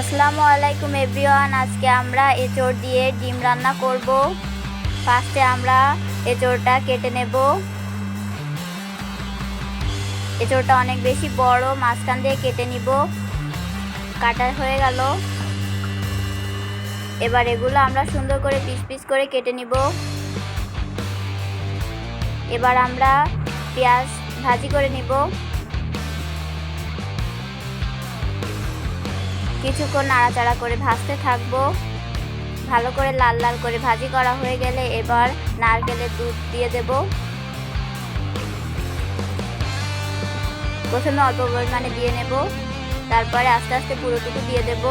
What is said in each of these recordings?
আসসালামু আলাইকুম এভরিওয়ান, আজকে আমরা এঁচড় দিয়ে ডিম রান্না করব। ফার্স্টে আমরা এঁচড়টা কেটে নেব। এঁচড়টা অনেক বেশি বড়, মাঝখান দিয়ে কেটে নিব। কাটা হয়ে গেল। এবার এগুলো আমরা সুন্দর করে পিস পিস করে কেটে নিব। এবার আমরা পেঁয়াজ ভাজি করে নিব। কিছুক্ষণ নাড়াচাড়া করে ভাজতে থাকব। ভালো করে লাল লাল করে ভাজি করা হয়ে গেলে এবার নারকেলের দুধ দিয়ে দেব। প্রথমে অল্প পরিমাণে দিয়ে নেব, তারপরে আস্তে আস্তে পুরোটুকু দিয়ে দেব।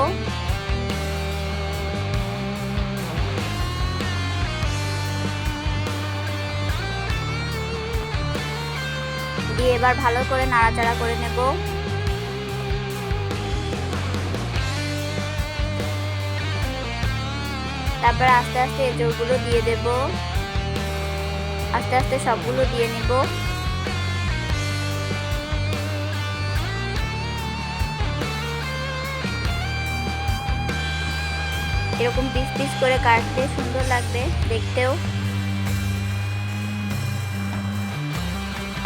দিয়ে এবার ভালো করে নাড়াচাড়া করে নেব। তারপরে আস্তে আস্তে এঁচড়গুলো দিয়ে দেব। আস্তে আস্তে সবগুলো দিয়ে নিব। এরকম পিস পিস করে কাটতে সুন্দর লাগবে দেখতেও।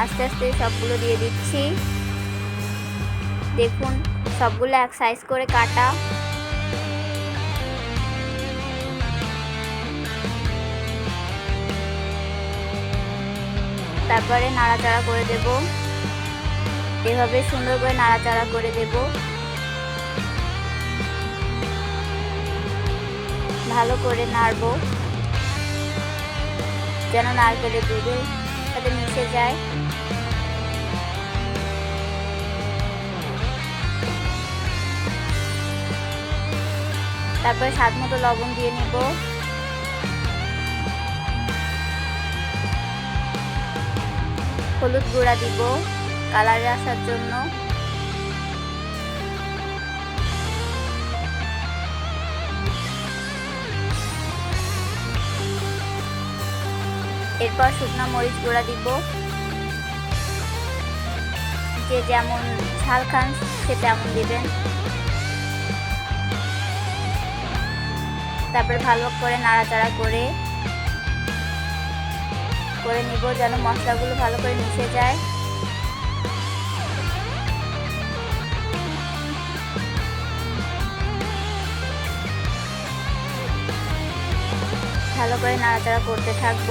আস্তে আস্তে সবগুলো দিয়ে দিচ্ছি। দেখুন, সবগুলো এক সাইজ করে কাটা। তারপরে নাড়াচাড়া করে দেব। এভাবে সুন্দর করে নাড়াচাড়া করে দেব। ভালো করে নাড়ব। যেন নারকেলের দুধের সাথে মিশে যায়। তারপরে স্বাদ মতো লবণ দিয়ে নেব। হলুদ গুঁড়া দিব কালারে আসার জন্য। এরপর শুকনো মরিচ গুঁড়া দিব। যে যেমন ঝাল খান, সে তেমন দিবেন। তারপরে ভালো করে নাড়াচাড়া করে করে নিব যেন মশলাগুলো ভালো করে মিশে যায়। ভালো করে নাড়াচাড়া করতে থাকব।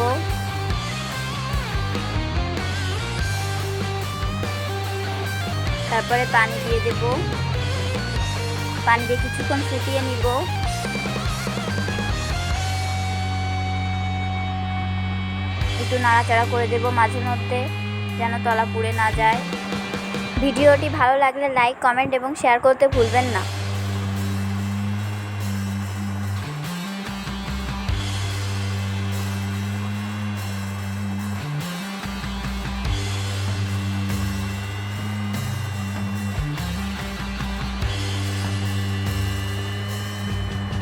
তারপরে পানি দিয়ে দেব। পানি দিয়ে কিছুক্ষণ ফুটিয়ে নিব। একটু নাড়াচাড়া করে দেব মাঝে মধ্যে, যেন তলা পুড়ে না যায়। ভিডিওটি ভালো লাগলে লাইক, কমেন্ট এবং শেয়ার করতে ভুলবেন না।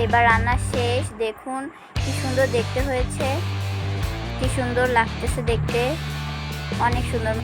এবার রান্না শেষ। দেখুন, কি সুন্দর দেখতে হয়েছে। কি সুন্দর লাগতেছে দেখতে। অনেক সুন্দর